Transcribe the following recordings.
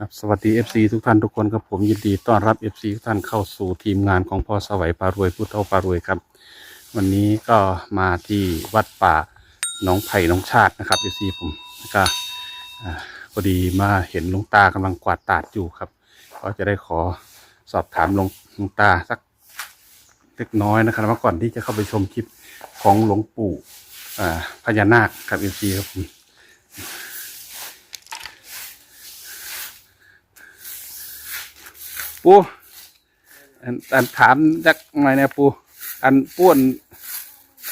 ครับสวัสดี FC ทุกท่านทุกคนครับผมยินดีต้อนรับ FC ทุกท่านเข้าสู่ทีมงานของพ่อสวัยปารวยผู้เท่าปารวยครับ วันนี้ก็มาที่วัดป่าหน้องไผ่หน้องชาตินะครับ FC ผมก็อ่าพอดีมาเห็นหลวงตากำลังกวาดตาดอยู่ครับ ก็จะได้ขอสอบถามหลวงหลวงตาสักเล็กน้อยนะครับว่าก่อนที่จะเข้าไปชมคลิปของหลวงปู่อ่าพญานาคครับ FC ครับผม ปูอันอันถามจักหน่อยเนี่ยปูอันป้วน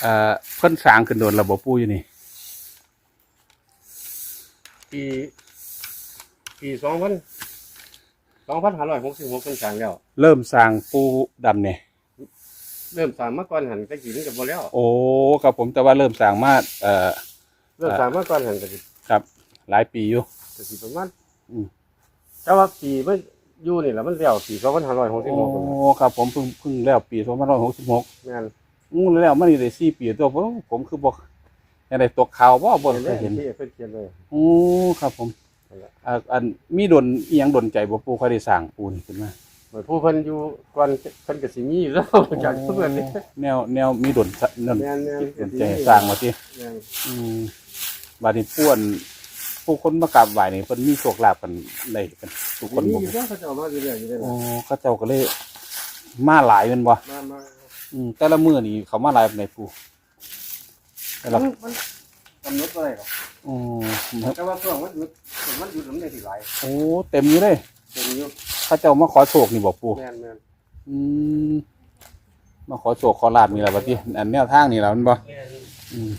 เอ่อเพิ่นสร้างขึ้นโดนระบบปูอยู่นี่ปีปีสองพันสองพันห้าร้อยหกสิบหกเป็นสร้างแล้ว เริ่มสร้างปูดำเนี่ยเริ่มสร้างมาก่อนหันตะกี้นี่กับบ่แล้ว โอ้ครับผมแต่ว่าเริ่มสร้างมาเอ่อเริ่มสร้างมาก่อนหันก็สิครับ หลายปีอยู่ก็สิประมาณอืมแต่ว่าปีมัน อยู่นี่แหละมันแล้วปีสองพันห้าร้อยหกสิบโอ้หกครับผมเพิ่งเพิ่งแล้วปีสองพันร้อยหกสิบหกแม่นงูแล้วมันนี่ได้สี่ปีตัวผมผมคือบอกยังได้ตกข่าวบ่บ่เห็นเคเลยยเห็นที่เพิ่นเขียนเลยโอ้ครับผมนั่นแหละอ่าอันมีดนอีหยังดนใจบ่ปูค่อยได้สร้างปูนี่ขึ้นมาเหมือนผู้เพิ่นอยู่ก่อนเพิ่นก็สิมีอยู่แล้วจากเพื่อนนี่แนวแนวมีดนสะดนแม่นแม่นดนใจให้สร้างมาที่แม่นอืมบาดนี้ป้วน ผู้คนมากราบไหว้นี่เพิ่นมีโชคลาภกันได้กันทุกคนมีบ่อยู่แล้วเขาจะเอามาเรื่อยๆอยู่เลยโอ้นะเขาเจ้าก็เลย มาหลายแม่นบ่มามาอืมแต่ละมื้อนี่เขามาหลายปานใดปู่แต่มัละนมันกำหนดบ่ได้หรอกอืมแต่ว่าช่วงมันหยุดมันหยุดมันได้สิหลายโอ้เต็มอยู่เลยเป็นอยู่เขาเจ้ามาขอโชคนี่บ่ปู่ แม่นแม่นอืมมาขอโชคขอลาบนี่ล่ะบัดนี้อันแนวทางนี่ล่ะมันบ่แม่นอืม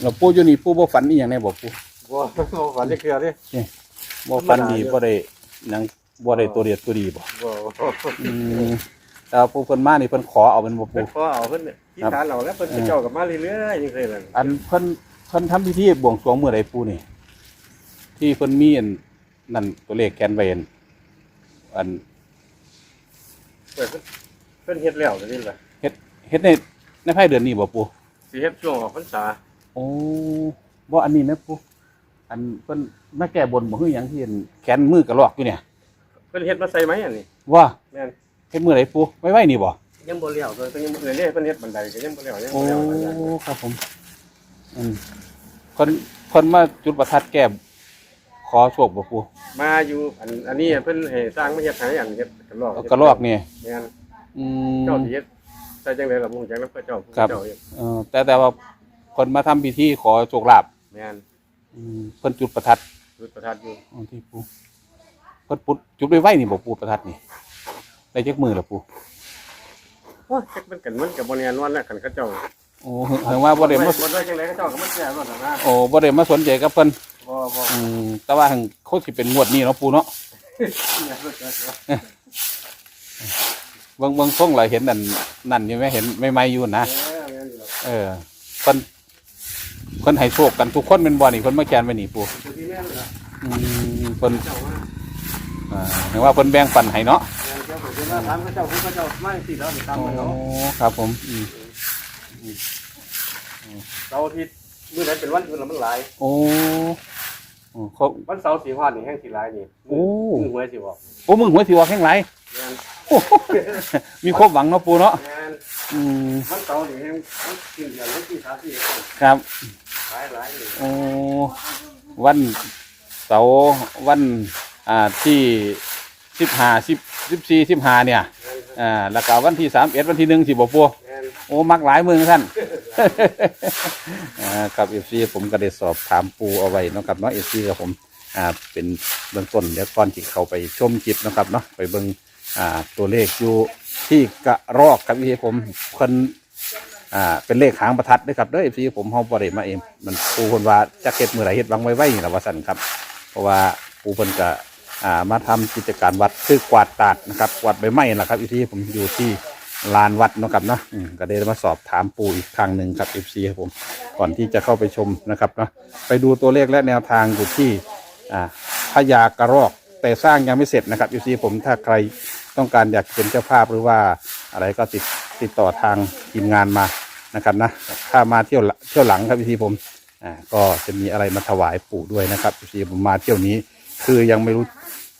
แล้วปู่อยู่นี่ปู่บ่ฝันอีหยังแน่บ่ปู่ บ่บ่ฝันได้เคลียร์เด้บ่ฝันดีบ่ได้หยังบ่ได้ตัวเดียดตัวดีบ่บ่อืมแต่ว่าปู่เพิ่นมานี่เพิ่นขอเอาเป็นบ่เพิ่ปู่นขอเอาเพิ่นเนี่ยที่ฐานเราแล้วเพิ่นเออเจ้ากับมาเรื่อยๆจังซี่ล่ะอันเพิ่นเพิ่นทำพิธีบวงสรวงเมื่อใดปู่นี่ ที่เพิ่นมีอันนั่นตัวเลขแคนไว้อันอันเพิ่นเพิ่นเฮ็ดแล้วจังซี่ล่ะเฮ็ดเฮ็ดในในภายเดือนนี้บ่ปู่สิเฮ็ดช่วงออกพรรษาโอ้บ่อันนี้นะปู่ อันเพิ่นมาแก้บนบ่คือหยังที่อันแขนมือกระลอกอยู่เนี่ยเพิ่นเฮ็ดมาใส่ไหมอันนี้ว่าแม่นเฮ็ดมื้อใดปู่ไว้ไว้นี่บ่ยังบ่แล้วเพิ่นยังบ่เรื่อยๆเพิ่นเฮ็ดบันไดก็ยังบ่แล้วยังโอ้บ่แล้วอันนั้นครับผมอืมเพิ่นเพิ่นมาจุดประทัดแก้ขอโชคบ่ปู่มาอยู่อันอันนี้เพิ่นให้สร้างมาเฮ็ดให้อันเฮ็ดกระรอกเอากระลอกนี่แม่นอืม เจ้าสิเฮ็ดใส่จังได๋ล่ะบ่ฮู้จักแล้วเพิ่นเจ้าผู้ครับ เจ้าเฮ็ดเออแต่แต่ว่าคนมาทำพิธีขอโชคลาภแม่น อืมเพิ่นจุดประทัดจุดประทัดอยู่อ๋อที่ปูเพิ่นปุดจุดไว้ไว้นี่บ่ปูประทัดนี่ได้จักมือละปูโอ้ยจักมันกันมันก็บ่แน่นอนแล้วคันเขาเจ้าโอ้เห็นว่าบ่ได้มาบ่ได้จังได๋เขาเจ้าก็มาแก้ว่าซั่นนะโอ้บ่ได้มาสนใจกับเพิ่นบ่บ่อืมแต่ว่าหังเขาสิเป็นงวดนี้เนาะปูเนาะเบิ่งเบิ่งส่งหลายเห็นนั่นนั่นอยู่ไหมเห็นใหม่ๆอยู่นะ เออแม่นอยู่แล้วเออเพิ่น เพิ่นให้โชคกันทุกคนเป็นบ่อนี่เพิ่นมาแกนไว้นี่ปู่อืมเพิ่นเจ้าว่าอ่าเห็นว่าเพิ่นแบ่งปันให้เนาะถามเขาเจ้าผู้เจ้ามาสิแล้วตามโอ้เนาครับผมอืมเสาร์อาทิตย์มื้อนั้นเป็นวันหยุดแล้วมันหลาย โอ้โอ้เขาวันเสาร์สีฮอดนี่แห้งสิหลายนี่โอ้มือหวยสิบอกโอ้มึงหัวสิว่าแข้งไรแม่นโอ้โหมีความหวังเนาะปูเนาะแม่นอืมวันเสาร์นี่แห้งวันกินเดือนวันที่สามที่ครับ โอ้วันเสาร์วันอ่าที่สิบห้าสิบสิบสี่สิบห้าเนี่ยนอ่าแล้วก็วันที่สามเอ็ดวันที่หนึ่งสิบปูแม่นโอ้มักหลายมือท่านอ่ากับเอฟซีผมก็ได้สอบถามปูเอาไว้เนาะครับเนาะเอฟซีกับผมอ่าเป็นเบื้องต้นเดี๋ยวก่อนที่เขาไปชมคลิปเนะครับเนาะไปเบิ่งอ่าตัวเลขอยู่ที่กระรอกครับพี่ผมคน อ่าเป็นเลขหางประทัดด้วยครับเด้อเอฟซีผมเฮาบ่ได้มาเองมันปูคนว่าจะเก็ดมือไหนเฮ็ดวังไว้ไว้นี่ล่ะว่าสั่นครับ เพราะว่าปูเพิ่นก็อ่ามาทำกิจการวัดคือกวาดตาดนะครับกวาดใบไม้ล่ะครับอีที่ผมอยู่ที่ลานวัดเนาะครับเนาะอืมก็ได้มาสอบถามปูอีกครั้งหนึ่งครับเอฟซีครับผมก่อนที่จะเข้าไปชมนะครับเนาะไปดูตัวเลขและแนวทางอยู่ที่อ่าพญากระรอกแต่สร้างยังไม่เสร็จนะครับเอฟซีผมถ้าใครต้องการอยากเป็นเจ้าภาพหรือว่าอะไรก็ติดติดต่อทางทีมงานมา นะครับนะถ้ามาเที่ยวเที่ยวหลังครับพี่ผมอ่าก็จะมีอะไรมาถวายปู่ด้วยนะครับพี่ผมมาเที่ยวนี้คือยังไม่รู้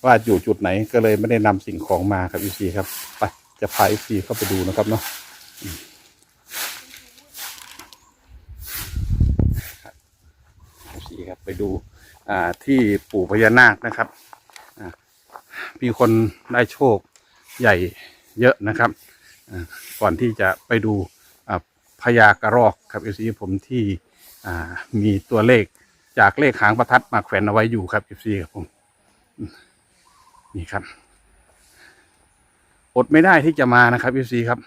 ว่าอยู่จุดไหนก็เลยไม่ได้นำสิ่งของมาครับอีซีครับไปจะพาอีซีเข้าไปดูนะครับเนาะอีซีครับไปดูอ่าที่ปู่พญานาคนะครับอ่ามีคนได้โชคใหญ่เยอะนะครับอ่าก่อนที่จะไปดู พญากระรอกครับเอีซีผมที่มีตัวเลขจากเลขหางประทัดมาแขวนเอาไว้อยู่ครับเอีซีครับผมนี่ครับ อดไม่ได้ที่จะมานะครับพี่ซีครับ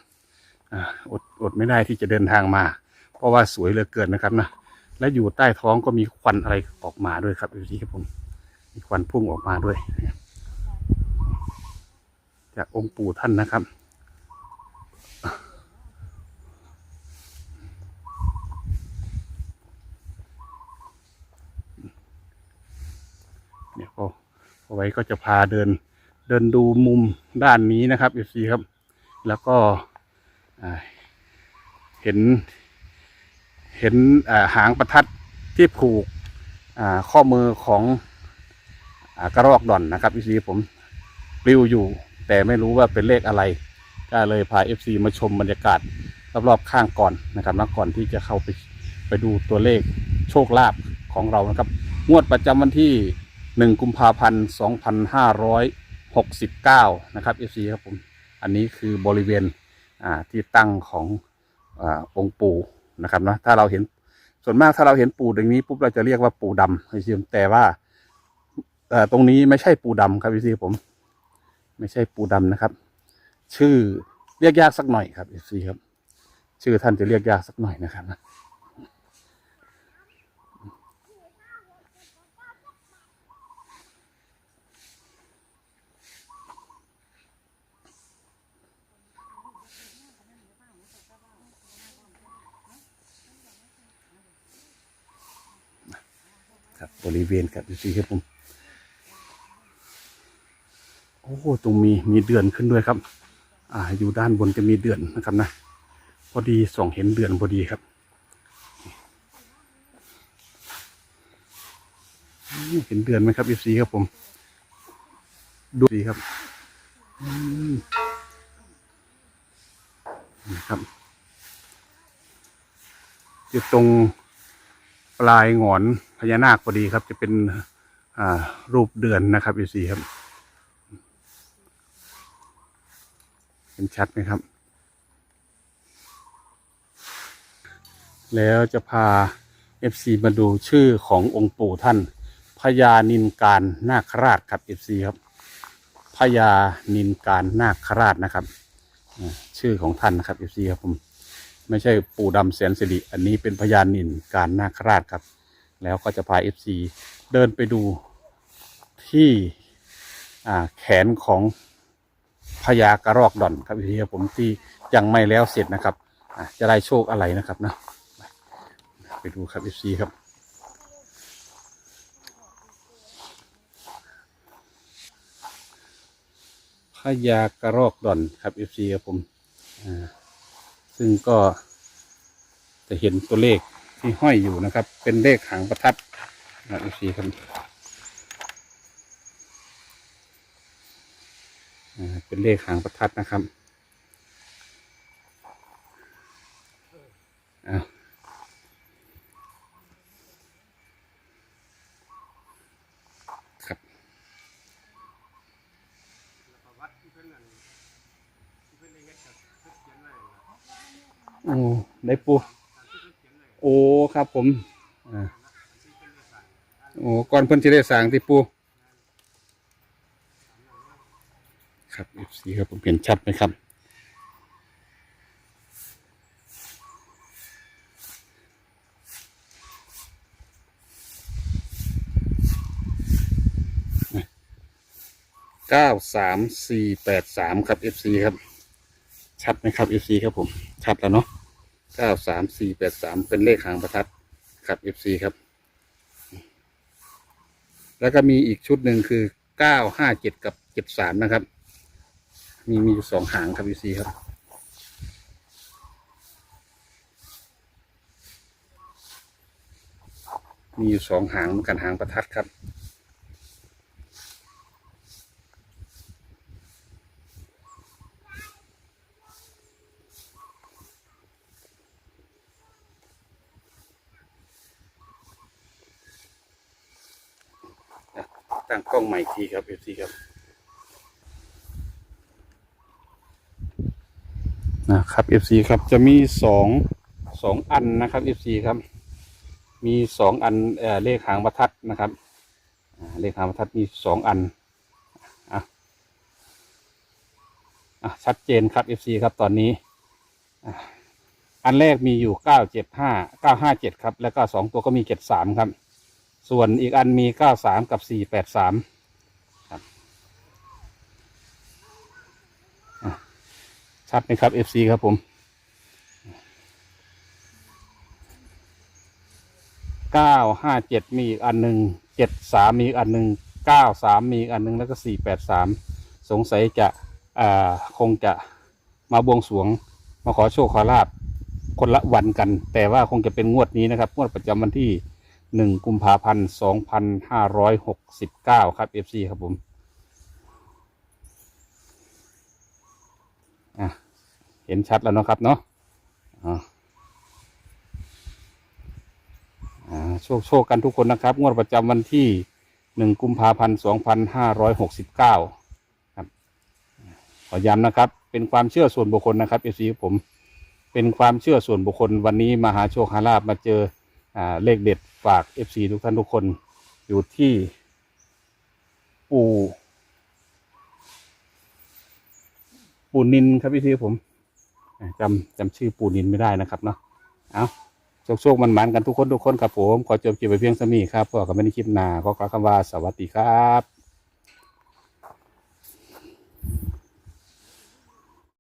อดอดไม่ได้ที่จะเดินทางมา เพราะว่าสวยเหลือเกินนะครับนะและอยู่ใต้ท้องก็มีควันอะไรออกมาด้วยครับพี่ซีครับผมมีควันพุ่งออกมาด้วย จากองค์ปู่ท่านนะครับ เดี๋ยก็เอาไว้ก็จะพาเดินเดินดูมุมด้านนี้นะครับเอฟซีครับ แล้วก็เห็น เห็นหางประทัดที่ผูกข้อมือของอกระรอกดอนนะครับเอฟซีผมปลิวอยู่ แต่ไม่รู้ว่าเป็นเลขอะไร ก็เลยพาเอฟซีมาชมบรรยากาศรอบๆข้างก่อนนะครับนะก่อนที่จะเข้าไปไปดูตัวเลขโชคลาภของเรานะครับ งวดประจำวันที่ 1กุมภาพันธ์2569 นะครับ FC ครับผม อันนี้คือบริเวณที่ตั้งของอองค์ปู่นะครับนะถ้าเราเห็นส่วนมากถ้าเราเห็นปู่อย่างนี้ปุ๊บเราจะเรียกว่าปู่ดำพี่ซีแต่ว่าตรงนี้ไม่ใช่ปู่ดำครับพี่ซีผม ไม่ใช่ปู่ดำนะครับ ชื่อเรียกยากสักหน่อยครับพี่ซีครับ ชื่อท่านจะเรียกยากสักหน่อยนะครับนะ ครับบริเวณครับดูสิครับผมโอ้ตรงมีมีเดือนขึ้นด้วยครับ อ่า อยู่ด้านบนจะมีเดือนนะครับนะพอดีส่องเห็นเดือนพอดีครับนี่เห็นเดือนไหมครับเอฟซีครับผมดูดีครับอืมนี่ครับอยู่ตรง ลายหงอนพญานาคพอดีครับ จะเป็นรูปเดือนนะครับอีซีครับ เห็นชัดไหมครับ แล้วจะพา FC มาดูชื่อขององค์ปู่ท่านพญานินการนาคราชครับ FC ครับพญานินการนาคราชนะครับ ชื่อของท่านนะครับ FC ครับผม ไม่ใช่ปู่ดำแสนสิริอันนี้เป็นพญานินการนาคราชครับ แล้วก็จะพาเอฟซีเดินไปดูที่แขนของพญากระรอกดอนครับพี่ครับผมที่ยังไม่แล้วเสร็จนะครับะจะได้โชคอะไรนะครับนะไปดูครับเอฟซีครับพญากระรอกดอนครับเอฟซีครับผมอ่า ซึ่งก็จะเห็นตัวเลขที่ห้อยอยู่นะครับ เป็นเลขหางประทัดนะอีซีครับเป็นเลขหางประทัดนะครับอ้าว โอ้ได้ปูโอ้ครับผมอ่าโอ้ก่อนเพิ่นสิได้สางที่ปูครับ F4 ครับผมเห็นชัดไหมครับเก้าสามสี่แปดสามครับ FC ครับ ชัดไหมครับ FC ครับผม ชัดแล้วเนาะ เก้าสามสี่แปดสามเป็นเลขหางประทัดครับ FC ครับ แล้วก็มีอีกชุดหนึ่งคือเก้าห้าเจ็ดกับเจ็ดสามนะครับ มีมีอยู่สองหางครับ FC ครับมีอยู่สองหางเหมือนกันหางประทัดครับ ตั้งกล้องใหม่ทีครับเอฟซีครับนะครับเอฟซีครับจะมีสองสองอันนะครับเอฟซีครับ มีสองอันเอ่อเลขหางประทัดนะครับอ่าเลขหางประทัดมีสองอันอะอะชัดเจนครับ FC ครับตอนนี้อะอันแรกมีอยู่เก้าเจ็ดห้าเก้าห้าเจ็ดครับ แล้วก็สองตัวก็มีเจ็ดสามครับ ส่วนอีกอันมีเก้าสามกับสี่แปดสามครับชัดไหมครับ FC ครับผมเก้าห้าเจ็ดมีอีกอันหนึ่งเจ็ดสามมีอีกอันหนึ่งเก้าสามมีอีกอันหนึ่งแล้วก็สี่แปดสามสงสัยจะอ่าคงจะมาบวงสรวงมาขอโชคขอลาบคนละวันกัน แต่ว่าคงจะเป็นงวดนี้นะครับงวดประจำวันที่ หนึ่งกุมภาพันธ์สองพันห้าร้อยหกสิบเก้าครับเอฟซีครับผมอะเห็นชัดแล้วเนาะครับเนาะโชคโชคกันทุกคนนะครับ งวดประจำวันที่หนึ่งกุมภาพันธ์สองพันห้าร้อยหกสิบเก้าครับขอย้ำนะครับ เป็นความเชื่อส่วนบุคคลนะครับเอซีผมเป็นความเชื่อส่วนบุคคลวันนี้มาหาโชคหาลาบมาเจออเลขเด็ด ฝากเอฟซีทุกท่านทุกคนอยู่ที่ ปูปูนินครับพี่ทีผมจำจำชื่อปูนินไม่ได้นะครับเนาะเอาโชคโชคมันมันๆกันทุกคนทุกคนครับผม ขอจบคลิปไปเพียงสมีครับพวกกับไม่ได้คลิปหนาขอกล่าวคำว่าสวัสดีครับ